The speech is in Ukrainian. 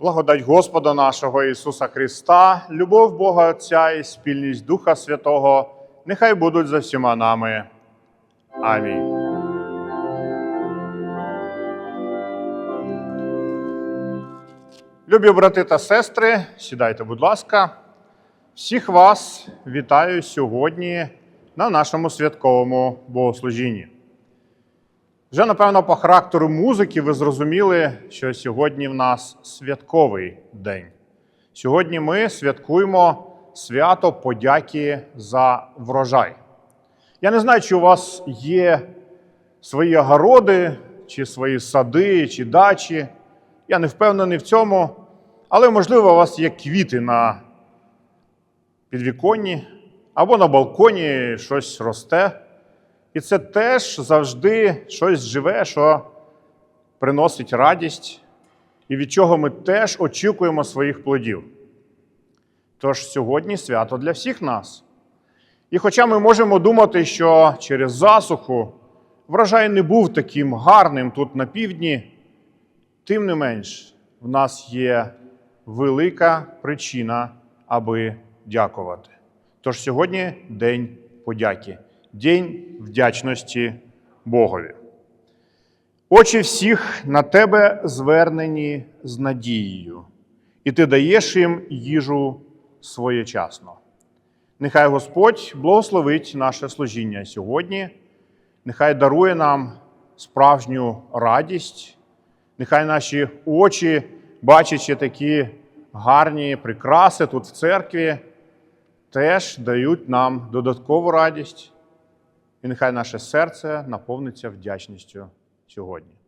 Благодать Господа нашого Ісуса Христа, любов Бога Отця і спільність Духа Святого нехай будуть за всіма нами. Амінь. Любі брати та сестри, сідайте, будь ласка. Всіх вас вітаю сьогодні на нашому святковому богослужінні. Вже, напевно, по характеру музики ви зрозуміли, що сьогодні в нас святковий день. Сьогодні ми святкуємо свято подяки за врожай. Я не знаю, чи у вас є свої огороди, чи свої сади, чи дачі. Я не впевнений в цьому, але, можливо, у вас є квіти на підвіконні або на балконі щось росте. І це теж завжди щось живе, що приносить радість, і від чого ми теж очікуємо своїх плодів. Тож сьогодні свято для всіх нас. І хоча ми можемо думати, що через засуху врожай не був таким гарним тут на півдні, тим не менш, в нас є велика причина, аби дякувати. Тож сьогодні День подяки, День вдячності Богові. Очі всіх на тебе звернені з надією, і ти даєш їм їжу своєчасно. Нехай Господь благословить наше служіння сьогодні, нехай дарує нам справжню радість, нехай наші очі, бачачи такі гарні прикраси тут в церкві, теж дають нам додаткову радість, і нехай наше серце наповниться вдячністю сьогодні.